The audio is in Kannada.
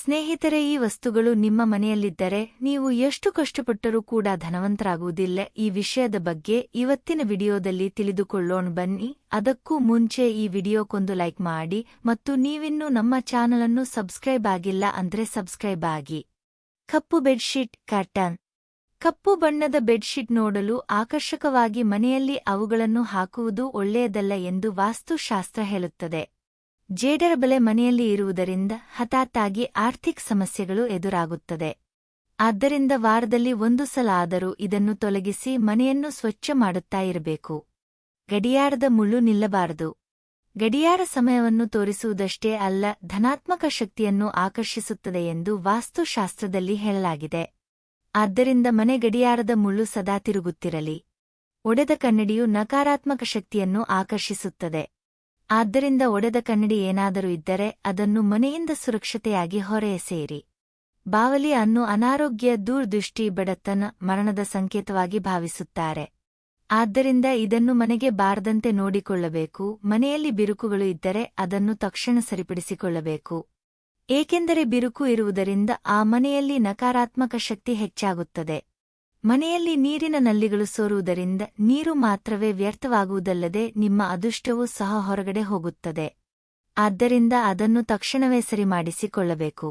ಸ್ನೇಹಿತರೆ, ಈ ವಸ್ತುಗಳು ನಿಮ್ಮ ಮನೆಯಲ್ಲಿದ್ದರೆ ನೀವು ಎಷ್ಟು ಕಷ್ಟಪಟ್ಟರೂ ಕೂಡ ಧನವಂತರಾಗುವುದಿಲ್ಲ. ಈ ವಿಷಯದ ಬಗ್ಗೆ ಇವತ್ತಿನ ವಿಡಿಯೋದಲ್ಲಿ ತಿಳಿದುಕೊಳ್ಳೋಣ ಬನ್ನಿ. ಅದಕ್ಕೂ ಮುಂಚೆ ಈ ವಿಡಿಯೋಕ್ಕೊಂದು ಲೈಕ್ ಮಾಡಿ ಮತ್ತು ನೀವಿನ್ನೂ ನಮ್ಮ ಚಾನಲ್ ಅನ್ನು ಸಬ್ಸ್ಕ್ರೈಬ್ ಆಗಿಲ್ಲ ಅಂದ್ರೆ ಸಬ್ಸ್ಕ್ರೈಬ್ ಆಗಿ. ಕಪ್ಪು ಬೆಡ್ಶೀಟ್ ಕ್ಯಾಟನ್ ಕಪ್ಪು ಬಣ್ಣದ ಬೆಡ್ಶೀಟ್ ನೋಡಲು ಆಕರ್ಷಕವಾಗಿ ಮನೆಯಲ್ಲಿ ಅವುಗಳನ್ನು ಹಾಕುವುದು ಒಳ್ಳೆಯದಲ್ಲ ಎಂದು ವಾಸ್ತುಶಾಸ್ತ್ರ ಹೇಳುತ್ತದೆ. ಜೇಡರ ಬೆಲೆ ಮನೆಯಲ್ಲಿ ಇರುವುದರಿಂದ ಹಠಾತ್ತಾಗಿ ಆರ್ಥಿಕ ಸಮಸ್ಯೆಗಳು ಎದುರಾಗುತ್ತದೆ. ಆದ್ದರಿಂದ ವಾರದಲ್ಲಿ ಒಂದು ಸಲ ಆದರೂ ಇದನ್ನು ತೊಲಗಿಸಿ ಮನೆಯನ್ನು ಸ್ವಚ್ಛ ಮಾಡುತ್ತಾ ಇರಬೇಕು. ಗಡಿಯಾರದ ಮುಳ್ಳು ನಿಲ್ಲಬಾರದು. ಗಡಿಯಾರ ಸಮಯವನ್ನು ತೋರಿಸುವುದಷ್ಟೇ ಅಲ್ಲ, ಧನಾತ್ಮಕ ಶಕ್ತಿಯನ್ನು ಆಕರ್ಷಿಸುತ್ತದೆ ಎಂದು ವಾಸ್ತುಶಾಸ್ತ್ರದಲ್ಲಿ ಹೇಳಲಾಗಿದೆ. ಆದ್ದರಿಂದ ಮನೆ ಗಡಿಯಾರದ ಮುಳ್ಳು ಸದಾ ತಿರುಗುತ್ತಿರಲಿ. ಒಡೆದ ಕನ್ನಡಿಯು ನಕಾರಾತ್ಮಕ ಶಕ್ತಿಯನ್ನು ಆಕರ್ಷಿಸುತ್ತದೆ. ಆದ್ದರಿಂದ ಒಡೆದ ಕನ್ನಡಿ ಏನಾದರೂ ಇದ್ದರೆ ಅದನ್ನು ಮನೆಯಿಂದ ಸುರಕ್ಷತೆಯಾಗಿ ಹೊರೆಯಸೇರಿ. ಬಾವಲಿ ಅನ್ನು ಅನಾರೋಗ್ಯ, ದೂರ್ದೃಷ್ಟಿ, ಬಡತನ, ಮರಣದ ಸಂಕೇತವಾಗಿ ಭಾವಿಸುತ್ತಾರೆ. ಆದ್ದರಿಂದ ಇದನ್ನು ಮನೆಗೆ ಬಾರದಂತೆ ನೋಡಿಕೊಳ್ಳಬೇಕು, ಮನೆಯಲ್ಲಿ ಬಿರುಕುಗಳು ಇದ್ದರೆ ಅದನ್ನು ತಕ್ಷಣ ಸರಿಪಡಿಸಿಕೊಳ್ಳಬೇಕು. ಏಕೆಂದರೆ ಬಿರುಕು ಇರುವುದರಿಂದ ಆ ಮನೆಯಲ್ಲಿ ನಕಾರಾತ್ಮಕ ಶಕ್ತಿ ಹೆಚ್ಚಾಗುತ್ತದೆ. ಮನೆಯಲ್ಲಿ ನೀರಿನ ನಲ್ಲಿಗಳು ಸೋರುವುದರಿಂದ ನೀರು ಮಾತ್ರವೇ ವ್ಯರ್ಥವಾಗುವುದಲ್ಲದೆ ನಿಮ್ಮ ಅದೃಷ್ಟವೂ ಸಹ ಹೊರಗಡೆ ಹೋಗುತ್ತದೆ. ಆದ್ದರಿಂದ ಅದನ್ನು ತಕ್ಷಣವೇ ಸರಿ ಮಾಡಿಸಿಕೊಳ್ಳಬೇಕು